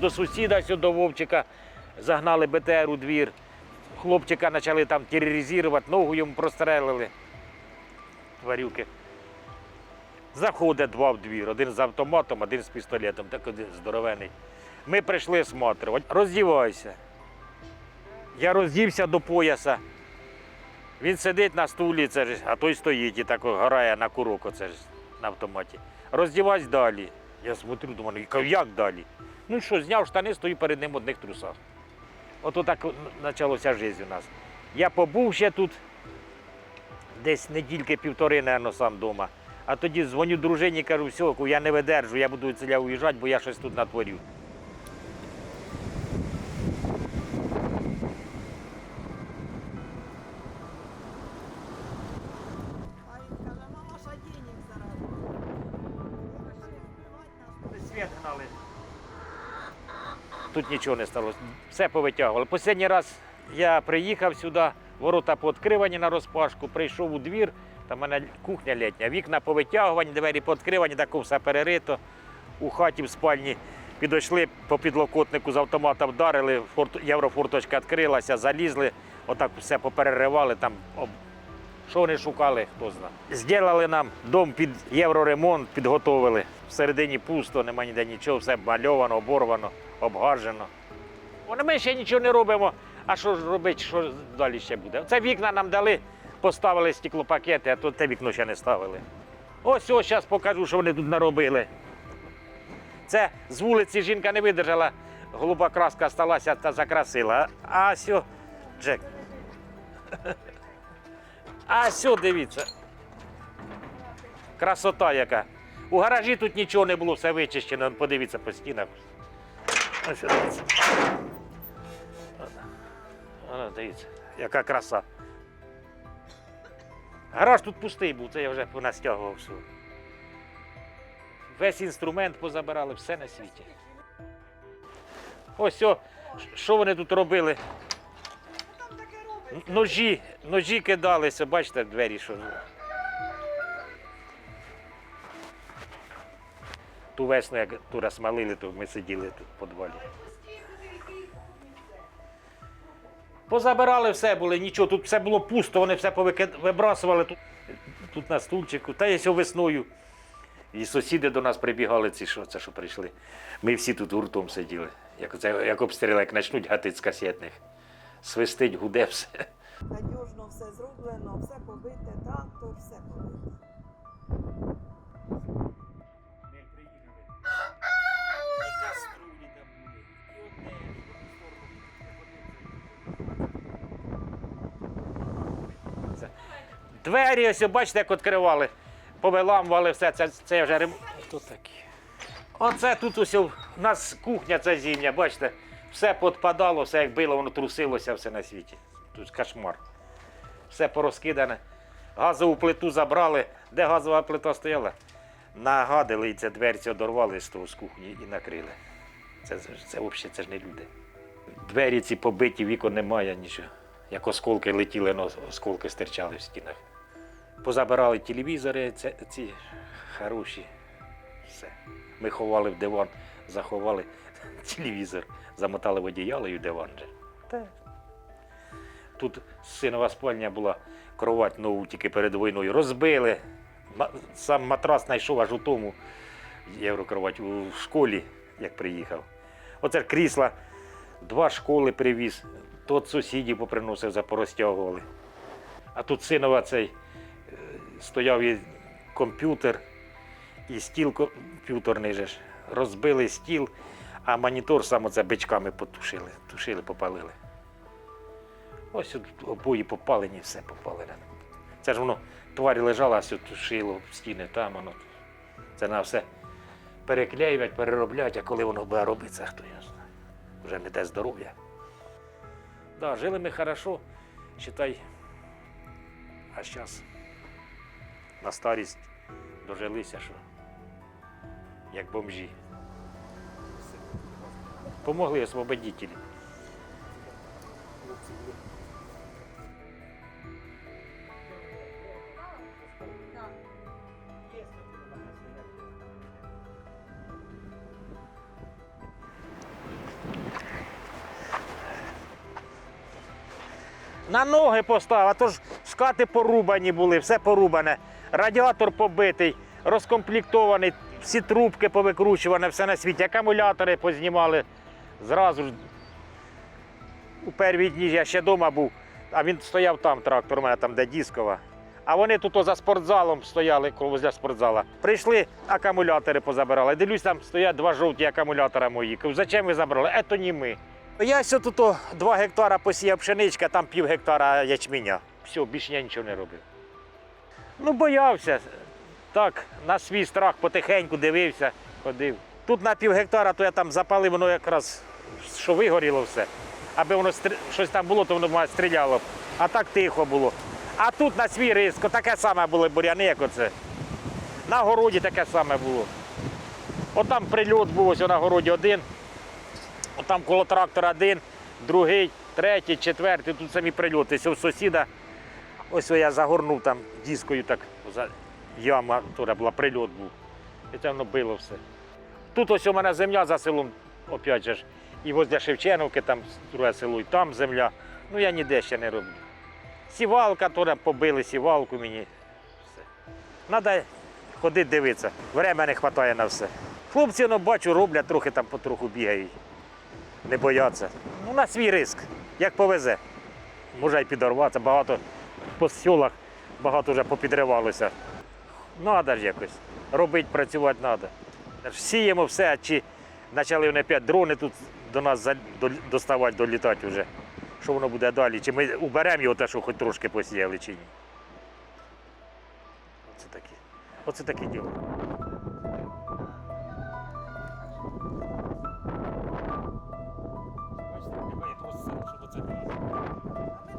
до сусіда сюди, до Вовчика, загнали БТР у двір. Хлопчика почали там тероризувати, ногу йому прострелили. Тварюки. Заходить два в двір, один з автоматом, один з пістолетом, так один здоровений. Ми прийшли смотримо. Роздівайся. Я роздівся до пояса. Він сидить на стулі, це ж, а той стоїть і так грає на курок, оце ж на автоматі. Роздівайся далі. Я смотрю, думаю, як далі? Ну що, зняв штани, стою перед ним в одних трусах. Ото так почалося життя у нас. Я побув ще тут десь недільки півтори, мабуть, сам вдома. А тоді дзвоню дружині, кажу, все, я не видержу, я буду ціля уїжджати, бо я щось тут натворю. Тут нічого не сталося. Все повитягували. Останній раз я приїхав сюди, ворота пооткривані на розпашку, прийшов у двір, там мене кухня літня, вікна повитягувані, двері пооткривані, так все перерито. У хаті в спальні підійшли по підлокотнику з автомата вдарили, єврофорточка відкрилася, залізли, отак все попереривали, там що вони шукали, хто знає. Зробили нам дом під євроремонт, підготовили. Всередині пусто, нема ніде нічого, все мальовано, оборвано, обгажено. Вони ми ще нічого не робимо. А що ж робити, що далі ще буде? Це вікна нам дали, поставили стеклопакети, а то те вікно ще не ставили. Ось ось зараз покажу, що вони тут наробили. Це з вулиці жінка не видержала, голуба краска сталася та закрасила. А сьо, Джек. А сьо, дивіться. Красота яка. У гаражі тут нічого не було, все вичищено. Подивіться по стінах. Ось дивіться. Воно, дивіться, яка краса. Гараж тут пустий був, це я вже понастягував все. Весь інструмент позабирали, все на світі. Ось о, що вони тут робили? Ножі, ножі кидалися, бачите, двері, що. Ту весну, як ту раз малили, то ми сиділи тут в підвалі. Позабирали все були, нічого, тут все було пусто, вони все вибрасували тут, тут на стульчику, та є весною. І сусіди до нас прибігали, ці що, це що прийшли. Ми всі тут гуртом сиділи. Як, це, як обстріли, як почнуть гатити з касетних. Свистить, гуде все. Надіжно все зроблено, все побите, трактор, все побите. Двері ось, бачите, як відкривали. Повиламували все, це, це вже рем... Хто такі? Оце тут ось у нас кухня ця зимня, бачите, все підпадало, все як било, воно трусилося все на світі. Тут кошмар. Все порозкидане. Газову плиту забрали. Де газова плита стояла? Нагадили і це дверці одорвали з того з кухні і накрили. Це, це, це взагалі це ж не люди. Двері ці побиті, вікон немає нічого. Як осколки летіли, но осколки стирчали в стінах. Позабирали телевізори, це, ці хороші. Все. Ми ховали в диван, заховали телевізор, замотали в одіяло і в диван. Та. Тут синова спальня була, кровать нову тільки перед війною. Розбили. Сам матрас знайшов аж у тому єврокровать у школі, як приїхав. Оце крісла, два школи привіз, тут сусідів поприносив, запорозтягували. А тут синова цей е, стояв і комп'ютер, і стіл комп'ютерний же ж. Розбили стіл, а монітор сам оце бичками потушили, тушили, попалили. Ось тут обої попалені, все попалене. Це ж воно тварі лежала, все тушило стіни там воно. Це на все переклеювати, переробляти, а коли воно буде робитися, хто його знає. Вже не те здоров'я. Да, жили ми хорошо, считай. А зараз на старість дожилися, що як бомжі. Помогли освободителі. На ноги поставив, а то ж скати порубані були, все порубане. Радіатор побитий, розкомплектований, всі трубки повикручувані, все на світі, акумулятори познімали. Зразу ж у перві дні я ще вдома був, а він стояв там, трактор у мене там, де Діскова. А вони тут за спортзалом стояли возле спортзала. Прийшли, акумулятори позабирали. Дивлюсь, там стоять два жовті акумулятора мої. Зачем ви забрали? Ето не ми. Я все тут о, два гектара посіяв пшеничка, там пів гектара ячменя. Все, більше я нічого не робив. Ну, боявся. Так, на свій страх потихеньку дивився, ходив. Тут на пів гектара, то я там запалив, воно якраз що вигоріло все. Аби воно стр- щось там було, то воно стріляло. А так тихо було. А тут на свій риск, таке саме були буряни, як оце. На городі таке саме було. Отам прильот був ось на городі один. Отам коло трактора один, другий, третій, четвертий. Тут самі прильоти. Ось у сусіда. Ось я загорнув там дискою, так яма туди була, прильот був. І це воно било все. Тут ось у мене земля за селом, опять же і возле Шевченовки, там друге село, і там земля. Ну я ніде ще не роблю. Сівалка туди побили, сівалку мені. Все. Треба ходити дивитися. Время не вистачає на все. Хлопці, ну, бачу, роблять, трохи там потроху бігають. Не бояться. Ну, на свій риск, як повезе. Може й підорватися, багато по селах багато вже попідривалося. Треба ж якось. Робити, працювати треба. Сіємо все, чи почали вони опять дрони тут до нас доставати, долітати вже. Що воно буде далі? Чи ми уберемо його те, що хоч трошки посіяли, чи ні. Оце таке діло. かります。